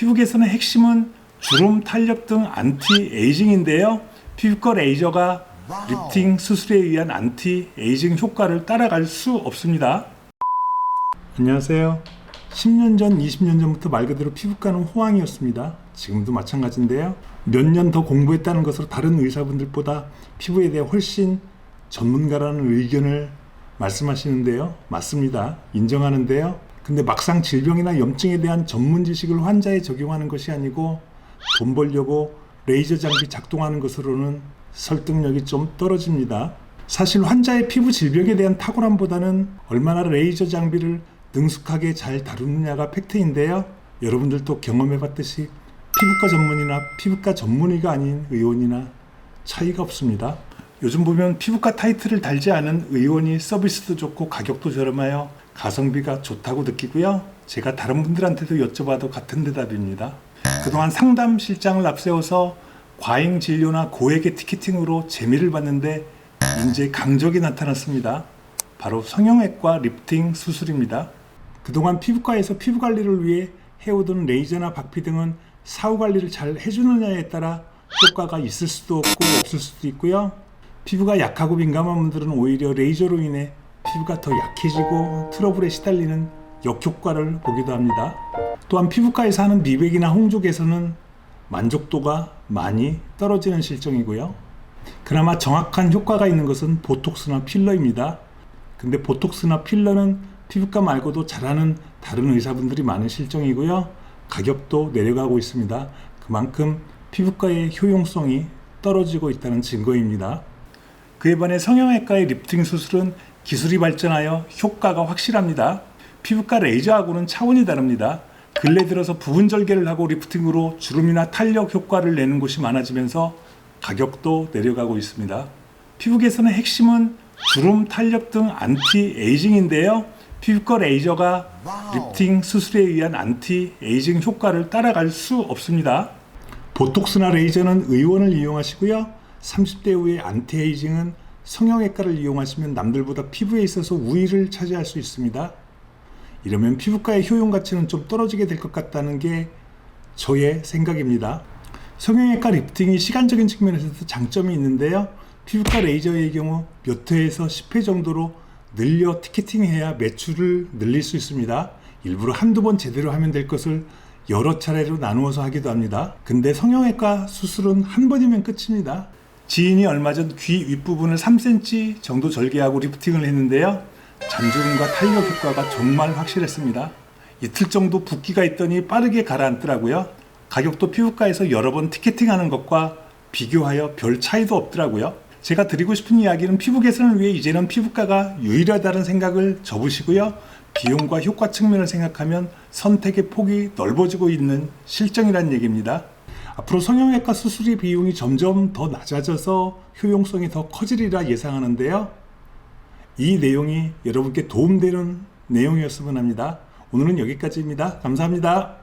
피부 개선의 핵심은 주름, 탄력 등 안티 에이징인데요. 피부과 레이저가 리프팅 수술에 의한 안티 에이징 효과를 따라갈 수 없습니다. 안녕하세요. 10년 전, 20년 전부터 말 그대로 피부과는 호황이었습니다. 지금도 마찬가지인데요. 몇 년 더 공부했다는 것으로 다른 의사분들보다 피부에 대해 훨씬 전문가라는 의견을 말씀하시는데요. 맞습니다. 인정하는데요. 근데 막상 질병이나 염증에 대한 전문 지식을 환자에 적용하는 것이 아니고 돈 벌려고 레이저 장비 작동하는 것으로는 설득력이 좀 떨어집니다. 사실 환자의 피부 질병에 대한 탁월함보다는 얼마나 레이저 장비를 능숙하게 잘 다루느냐가 팩트인데요. 여러분들도 경험해 봤듯이 피부과 전문이나 피부과 전문의가 아닌 의원이나 차이가 없습니다. 요즘 보면 피부과 타이틀을 달지 않은 의원이 서비스도 좋고 가격도 저렴하여 가성비가 좋다고 느끼고요. 제가 다른 분들한테도 여쭤봐도 같은 대답입니다. 그동안 상담 실장을 앞세워서 과잉 진료나 고액의 티켓팅으로 재미를 봤는데 이제 강적이 나타났습니다. 바로 성형외과 리프팅 수술입니다. 그동안 피부과에서 피부 관리를 위해 해오던 레이저나 박피 등은 사후 관리를 잘 해주느냐에 따라 효과가 있을 수도 없고 없을 수도 있고요. 피부가 약하고 민감한 분들은 오히려 레이저로 인해 피부가 더 약해지고 트러블에 시달리는 역효과를 보기도 합니다. 또한 피부과에서 하는 미백이나 홍조 개선은 만족도가 많이 떨어지는 실정이고요. 그나마 정확한 효과가 있는 것은 보톡스나 필러입니다. 근데 보톡스나 필러는 피부과 말고도 잘하는 다른 의사분들이 많은 실정이고요. 가격도 내려가고 있습니다. 그만큼 피부과의 효용성이 떨어지고 있다는 증거입니다. 그에 반해 성형외과의 리프팅 수술은 기술이 발전하여 효과가 확실합니다. 피부과 레이저하고는 차원이 다릅니다. 근래 들어서 부분 절개를 하고 리프팅으로 주름이나 탄력 효과를 내는 곳이 많아지면서 가격도 내려가고 있습니다. 피부 개선의 핵심은 주름, 탄력 등 안티 에이징인데요. 피부과 레이저가 리프팅 수술에 의한 안티 에이징 효과를 따라갈 수 없습니다. 보톡스나 레이저는 의원을 이용하시고요. 30대 후의 안티 에이징은 성형외과를 이용하시면 남들보다 피부에 있어서 우위를 차지할 수 있습니다. 이러면 피부과의 효용 가치는 좀 떨어지게 될 것 같다는 게 저의 생각입니다. 성형외과 리프팅이 시간적인 측면에서도 장점이 있는데요. 피부과 레이저의 경우 몇 회에서 10회 정도로 늘려 티켓팅해야 매출을 늘릴 수 있습니다. 일부러 한두 번 제대로 하면 될 것을 여러 차례로 나누어서 하기도 합니다. 근데 성형외과 수술은 한 번이면 끝입니다. 지인이 얼마 전 귀 윗부분을 3cm 정도 절개하고 리프팅을 했는데요. 잔주름과 탄력 효과가 정말 확실했습니다. 이틀 정도 붓기가 있더니 빠르게 가라앉더라고요. 가격도 피부과에서 여러 번 티켓팅하는 것과 비교하여 별 차이도 없더라고요. 제가 드리고 싶은 이야기는 피부 개선을 위해 이제는 피부과가 유일하다는 생각을 접으시고요. 비용과 효과 측면을 생각하면 선택의 폭이 넓어지고 있는 실정이라는 얘기입니다. 앞으로 성형외과 수술의 비용이 점점 더 낮아져서 효용성이 더 커지리라 예상하는데요. 이 내용이 여러분께 도움되는 내용이었으면 합니다. 오늘은 여기까지입니다. 감사합니다.